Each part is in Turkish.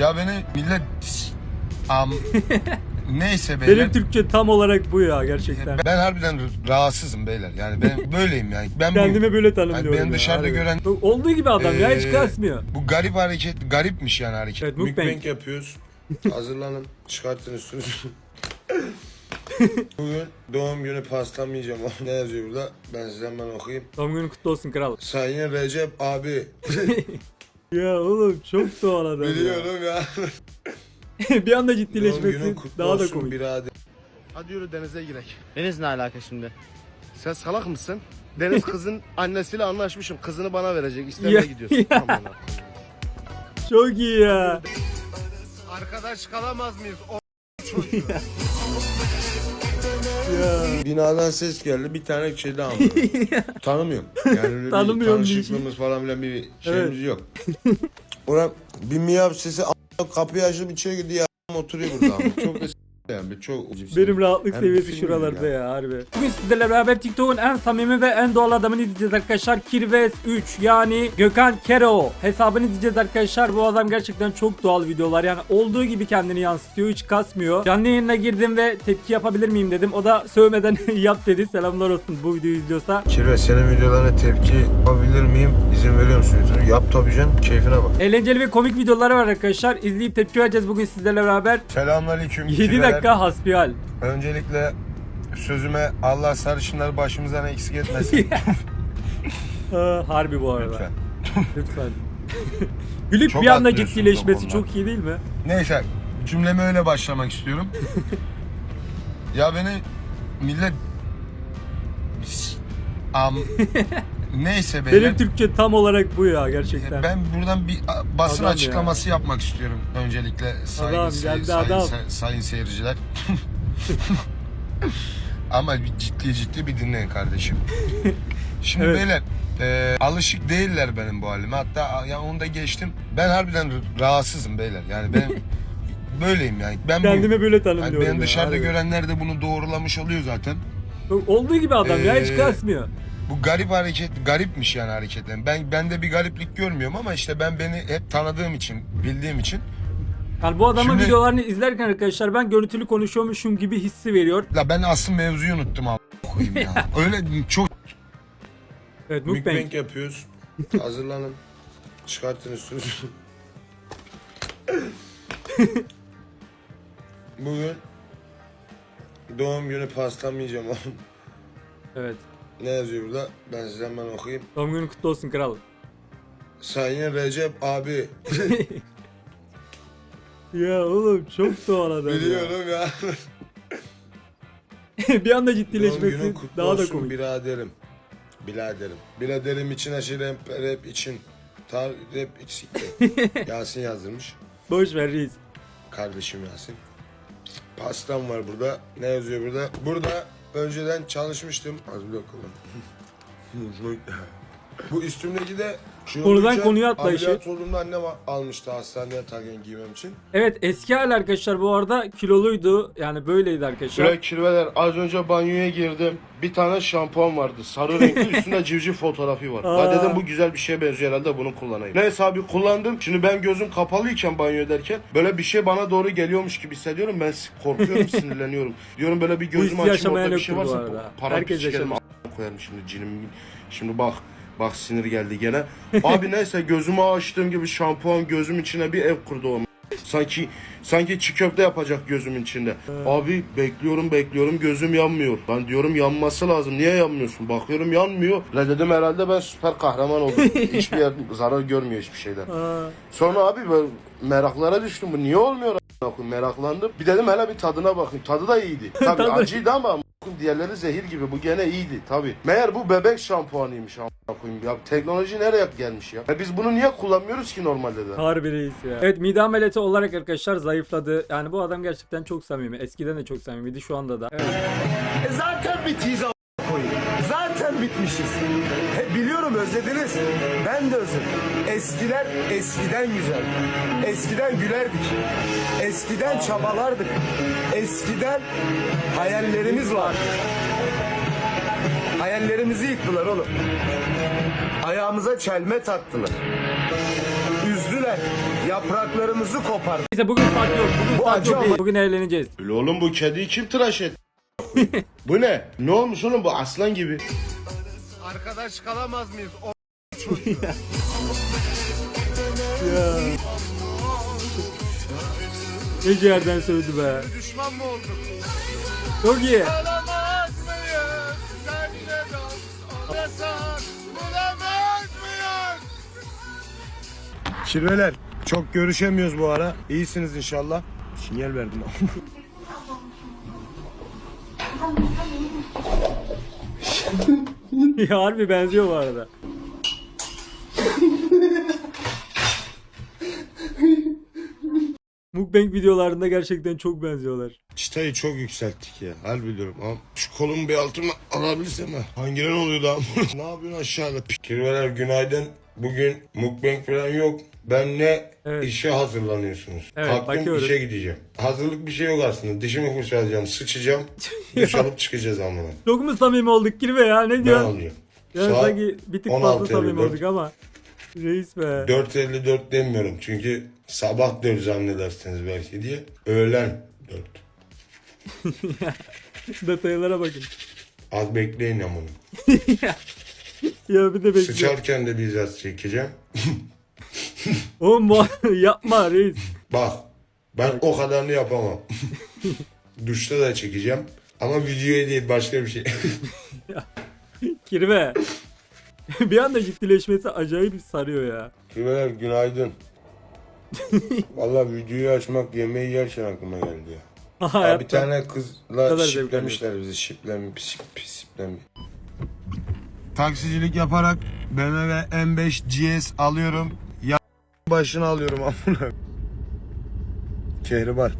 Ya beni millet am neyse beyler. Benim Türkçe tam olarak bu ya gerçekten. Ben harbiden rahatsızım beyler. Yani ben böyleyim yani. Ben Kendimi böyle tanımlıyorum. Ay, benim ya, dışarıda harbi. gören- Olduğu gibi adam ya hiç Ee, kasmıyor. bu garip hareket garipmiş yani hareket. Evet mukbang. yapıyoruz. Hazırlanın. Çıkartın üstünüzü. Bugün doğum günü pastam yiyeceğim. ne yazıyor burada? Ben size hemen okuyayım. Doğum günün kutlu olsun kral. Sayın Recep abi. Ya oğlum çok doğal adam ya. Biliyorum ya. bir anda Doğum günün ciddileşmesi kutlu daha da olsun komik. birader. Hadi yürü denize girek. Deniz ne alaka şimdi? Sen salak mısın? Deniz kızın annesiyle anlaşmışım. Kızını bana verecek. Ya- İstemeye gidiyorsun. ya. Tamam lan. Çok iyi ya. Arkadaş kalamaz mıyız? O ya. Binadan ses geldi. Bir tane kişi daha aldım. Tanımıyorum. Yani öyle bir Tanımıyorum tanışıklığımız falan filan bir şeyimiz yok. Ona bir miyav sesi a- kapıyı açıp içeri gidiyor. a- Oturuyor burada. ama. Çok da s- yani çok Benim rahatlık Hem seviyesi film şuralarda ya. harbi. Bugün sizlerle beraber TikTok'un en samimi ve en doğal adamını izleyeceğiz arkadaşlar. Kirves 3 yani Gökhan Kero hesabını izleyeceğiz arkadaşlar. Bu adam gerçekten çok doğal videolar. Yani olduğu gibi kendini yansıtıyor. Hiç kasmıyor. Canlı yayına girdim ve tepki yapabilir miyim dedim. O da sövmeden yap dedi. Selamlar olsun bu videoyu izliyorsa. Kirve senin videolarına tepki yapabilir miyim? İzin veriyor musun? Yap tabii canım. Keyfine bak. Eğlenceli ve komik videoları var arkadaşlar. İzleyip tepki vereceğiz bugün sizlerle beraber. Selamünaleyküm. 7 kirveler. Dakika hasbihal. Öncelikle sözüme Allah sarışınları başımızdan eksik etmesin. Ha, harbi bu arada. Lütfen. Lütfen. Gülüp Çok bir anda ciddileşmesi o konuda. çok iyi değil mi? Neyse cümleme öyle başlamak istiyorum. ya beni millet am neyse beyler. Benim Türkçe tam olarak bu ya gerçekten. Ben buradan bir basın Adam açıklaması yapmak istiyorum öncelikle sayın, Adam, se- geldi sayın, adam. se- sayın seyirciler. Ama bir ciddi ciddi bir dinleyin kardeşim. Şimdi Evet. beyler e, alışık değiller benim bu halime. Hatta ya onu da geçtim. Ben harbiden rahatsızım beyler. Yani ben böyleyim yani. Ben bu- Kendimi böyle yani tanımlıyorum. benim ya, dışarıda harbi. görenler de bunu doğrulamış oluyor zaten. Olduğu gibi adam ya hiç Ee, kasmıyor. Bu garip hareket, garipmiş yani hareketlerim. Ben bende bir gariplik görmüyorum ama işte ben beni hep tanıdığım için, bildiğim için. Yani bu adamın Şimdi- videolarını izlerken arkadaşlar ben görüntülü konuşuyormuşum gibi hissi veriyor. La ben asıl mevzuyu unuttum abi. Koyayım ya. Öyle çok Evet mukbang. yapıyoruz. Hazırlanın. Çıkartın üstünüzü. Bugün doğum günü pastam yiyeceğim oğlum. Evet. Ne yazıyor burada? Ben size hemen okuyayım. Doğum günün kutlu olsun kral. Sayın Recep abi. Ya oğlum çok doğal adam ya. Biliyorum ya. bir anda Doğum ciddileşmesi günün kutlu daha da olsun komik. biraderim. Biraderim. Biraderim için aşı rap, rap için. Tar rap için. Yasin yazdırmış. Boş ver reis. Kardeşim Yasin. Pastam var burada. Ne yazıyor burada? Burada önceden çalışmıştım. Az bir dakika lan. Bu üstümdeki de şu Konudan olurken konuya atlayışı. Ameliyat olduğumda annem almıştı hastaneye tagen giymem için. Evet eski hal arkadaşlar bu arada kiloluydu. Yani böyleydi arkadaşlar. Şuraya kirveler. Az önce banyoya girdim. Bir tane şampuan vardı. Sarı renkli üstünde civciv fotoğrafı var. Aa. Ben dedim bu güzel bir şeye benziyor herhalde bunu kullanayım. Neyse abi kullandım. Şimdi ben gözüm kapalıyken banyo ederken böyle bir şey bana doğru geliyormuş gibi hissediyorum. Ben korkuyorum, sinirleniyorum. Diyorum böyle bir gözümü hissi açayım yaşamayan orada bir şey yoktur bu varsa arada. para Herkes sikerim, yaşamış. koyarım şimdi cinim. Şimdi bak Bak sinir geldi gene. Abi neyse gözümü açtığım gibi şampuan gözüm içine bir ev kurdu o. Sanki sanki çiğ köfte yapacak gözümün içinde. Abi bekliyorum bekliyorum gözüm yanmıyor. Ben diyorum yanması lazım. Niye yanmıyorsun? Bakıyorum yanmıyor. La dedim herhalde ben süper kahraman oldum. Hiçbir yer zarar görmüyor hiçbir şeyden. Sonra abi ben meraklara düştüm. Bu niye olmuyor? a**ına koyayım? Meraklandım. Bir dedim hele bir tadına bakayım. Tadı da iyiydi. Tabii acıydı ama diğerleri zehir gibi. Bu gene iyiydi tabii. Meğer bu bebek şampuanıymış a**ına koyayım. Ya teknoloji nereye gelmiş ya? ya? Biz bunu niye kullanmıyoruz ki normalde de? harbi reis ya. Evet mide ameliyatı olarak arkadaşlar zayıfladı. Yani bu adam gerçekten çok samimi. Eskiden de çok samimiydi şu anda da. Evet. E Zaten bitiyiz. Zaten bitmişiz. He, biliyorum özlediniz. Ben de özledim. Eskiler eskiden güzel. Eskiden gülerdik. Eskiden çabalardık. Eskiden hayallerimiz vardı. Hayallerimizi yıktılar oğlum. Ayağımıza çelme taktılar. Üzdüler. Yapraklarımızı kopar. Neyse bugün farklı yok. Bugün Bu farklı acı yok değil. ama- Bugün eğleneceğiz. Öyle oğlum bu kediyi kim tıraş etti? Bu ne? Ne olmuş oğlum bu aslan gibi? Arkadaş kalamaz mıyız? O Ne ciğerden sövdü be. düşman mı olduk? Çok iyi. Şirveler çok görüşemiyoruz bu ara. İyisiniz inşallah. Sinyal verdim. ya harbi benziyor bu arada. Mukbang videolarında gerçekten çok benziyorlar. Çıtayı çok yükselttik ya. Harbi diyorum ama şu kolumu bir altıma alabilirsem ha. Hangileri oluyordu ama? ne yapıyorsun aşağıda? Kirveler günaydın. Bugün mukbang falan yok. Ben ne Evet. işe hazırlanıyorsunuz? Evet, Kalktım bakıyoruz. işe gideceğim. Hazırlık bir şey yok aslında. Dişimi fırçalayacağım, sıçacağım. duş alıp çıkacağız amına. Çok mu samimi olduk Kirve ya ne Ne diyorsun? alacağım? Yani Saat sanki bir tık fazla 16.54. samimi olduk ama. Reis be. 4.54 demiyorum çünkü sabah 4 zannedersiniz belki diye. Öğlen 4. Detaylara bakın. Az bekleyin amına. Ya bir de bekle. Sıçarken de bizzat çekeceğim. Oğlum bu yapma reis. Bak ben o kadarını yapamam. Duşta da çekeceğim. Ama videoya değil başka bir şey. Kirve. bir anda ciddileşmesi acayip sarıyor ya. Güveler günaydın. Vallahi videoyu açmak yemeği yerken aklıma geldi ya. Ya bir tane kadar kızla zevk şiplemişler bizi. Şiplemi, pis, pis şiplemi. Taksicilik yaparak BMW M5 GS alıyorum. Başını alıyorum amına. Kehribar.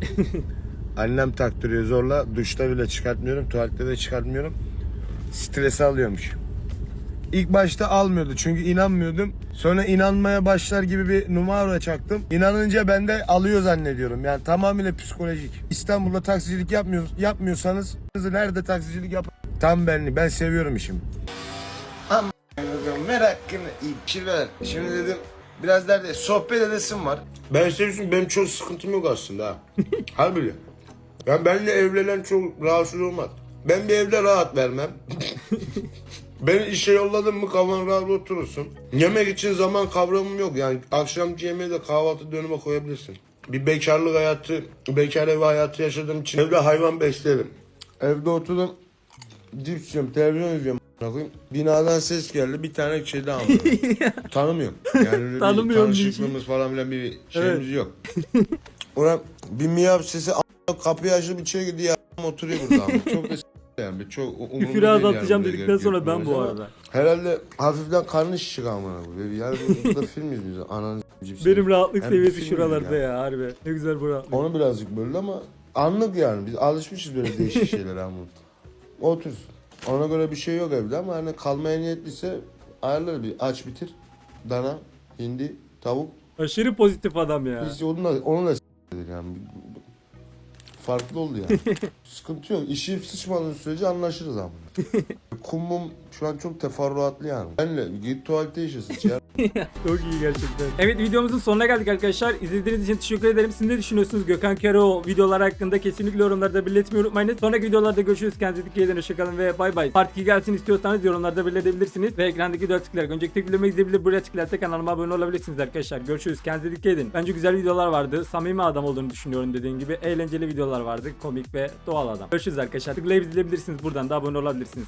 Annem taktırıyor zorla. Duşta bile çıkartmıyorum. Tuvalette de çıkartmıyorum. Stresi alıyormuş. İlk başta almıyordu çünkü inanmıyordum. Sonra inanmaya başlar gibi bir numara çaktım. İnanınca ben de alıyor zannediyorum. Yani tamamıyla psikolojik. İstanbul'da taksicilik yapmıyor, yapmıyorsanız nerede taksicilik yap? Tam benli. Ben seviyorum işimi. Merakını ver. Şimdi dedim biraz derdi sohbet edesim var. Ben seviyorsun benim çok sıkıntım yok aslında ha. Harbi. Yani benimle evlenen çok rahatsız olmaz. Ben bir evde rahat vermem. Beni işe yolladın mı kafan rahat oturursun. Yemek için zaman kavramım yok. Yani akşamki yemeği de kahvaltı dönüme koyabilirsin. Bir bekarlık hayatı, bekar evi hayatı yaşadığım için evde hayvan beslerim. Evde oturdum, cips yiyorum, televizyon izliyorum. A**ına koyayım. Binadan ses geldi, bir tane kedi aldım. Tanımıyorum. Yani öyle bir Tanımıyorum tanışıklığımız falan filan bir şeyimiz yok. Ulan bir miyav sesi a**ına kapıyı açıp içeri gidiyor a**ına oturuyor burada ama. Çok da s- yani çok umurumda değil azaltacağım buraya dedikten gelip sonra ben bu arada. Herhalde hafiften karnı şişik amına koyayım. Yani burada film izliyoruz. Ananı s**eyim. Benim rahatlık Hem seviyesi film şuralarda ya. ya. harbi. Ne güzel bu rahatlık. Onu birazcık böldü ama anlık yani. Biz alışmışız böyle değişik şeylere ama. Otursun. Ona göre bir şey yok evde ama hani kalmaya niyetliyse ayarlar bir aç bitir. Dana, hindi, tavuk. Aşırı pozitif adam ya. Biz onunla, onunla s**edik yani. Farklı oldu yani. Sıkıntı yok. İşi sıçmadığın sürece anlaşırız ama. Kumum şu an çok teferruatlı yani. Benle git tuvalete sıç ya. Çok iyi gerçekten. Evet videomuzun sonuna geldik arkadaşlar. İzlediğiniz için teşekkür ederim. Siz ne düşünüyorsunuz Gökhan Kero videolar hakkında? Kesinlikle yorumlarda belirtmeyi unutmayın. Sonraki videolarda görüşürüz. Kendinize dikkat edin. Hoşçakalın ve bay bay. Part 2 gelsin istiyorsanız yorumlarda belirtebilirsiniz. Ve ekrandaki dört tıklayarak önceki tek videomu izleyebilir. Buraya tıklayarak kanalıma abone olabilirsiniz arkadaşlar. Görüşürüz. Kendinize dikkat edin. Bence güzel videolar vardı. Samimi adam olduğunu düşünüyorum dediğim gibi. Eğlenceli videolar vardı. Komik ve doğal adam. Görüşürüz arkadaşlar. Tıklayıp izleyebilirsiniz. Buradan da abone olabilirsiniz.